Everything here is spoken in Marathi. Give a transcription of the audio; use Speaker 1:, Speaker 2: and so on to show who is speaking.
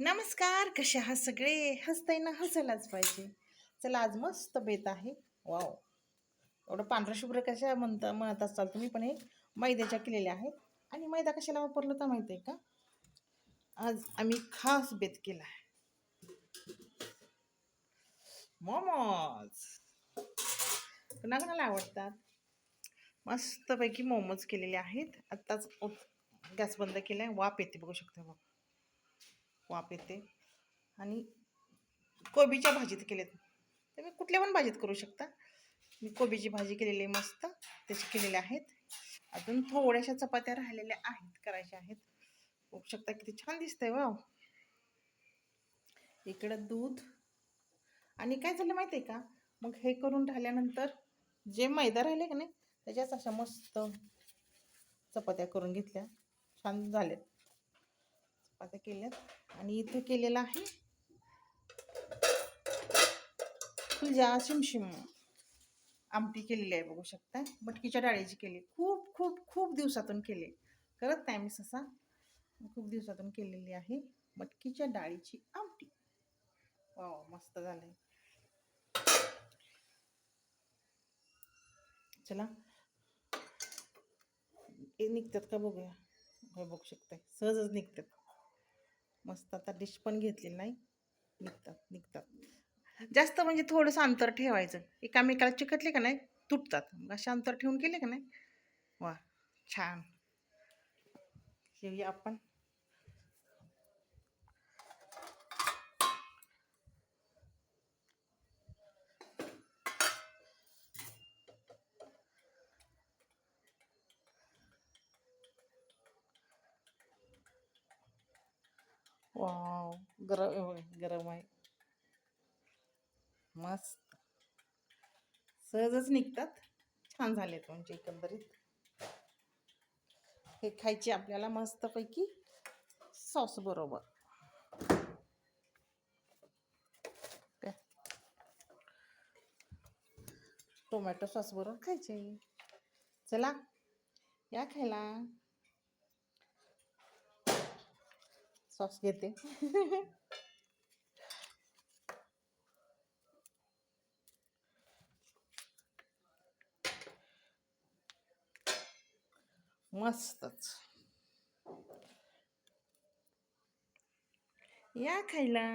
Speaker 1: नमस्कार कसे आहात सगळे? हसताय ना हसायलाच पाहिजे. चला आज मस्त बेत आहे. वाव. एवढं पांढरं शुभ्र कशा म्हणता म्हणत असाल तुम्ही पण हे मैद्याच्या केलेल्या आहेत. आणि मैदा कशाला वापरलं तर माहिती आहे का? आज आम्ही खास बेत केला आहे. मोमोज. कुणाकुणाला आवडतात? मस्तपैकी मोमोज केलेले आहेत. आत्ताच गॅस बंद केला आहे वाप येते बघू शकता बघ. वाफ येते. आणि कोबीच्या भाजीत केलेत. तुम्ही कुठल्या पण भाजीत करू शकता. मी कोबीची भाजी केलेली आहे मस्त. त्याची केलेले आहेत. अजून थोड्याशा चपात्या राहिलेल्या आहेत करायच्या आहेत. बघू शकता किती छान दिसतंय वाव. इकडं दूध. आणि काय झालं माहिती आहे का? मग हे करून राहिल्यानंतर जे मैदा राहिले का नाही त्याच्याच अशा मस्त चपात्या करून घेतल्या. छान झाल्यात आता केल्यात. आणि इथे केलेलं आहे तुझ्या शिमशिम आमटी केलेली आहे बघू शकता. मटकीच्या डाळीची केली. खूप खूप खूप दिवसातून केली. करत नाही मी ससा खूप दिवसातून केलेली आहे मटकीच्या डाळीची आमटी. वा मस्त झालंय. चला. हे निघतात का बघूया. हे बघू शकताय. सहजच निघतात. मस्त. आता डिश पण घेतली नाही. निघतात निघतात. जास्त म्हणजे थोडंसं अंतर ठेवायचं. एकामेकाला चिकटले का नाही? तुटतात. मग असे अंतर ठेवून केले का नाही? वा छान. घेऊया आपण. वाव गरम गरम आहे मस्त सहजच निघतात. छान झालेत म्हणजे एकंदरीत. हे खायचे आपल्याला मस्तपैकी सॉस बरोबर. टोमॅटो सॉस बरोबर खायचे. चला या खायला. सॉस घेते. मस्तच. या खायला.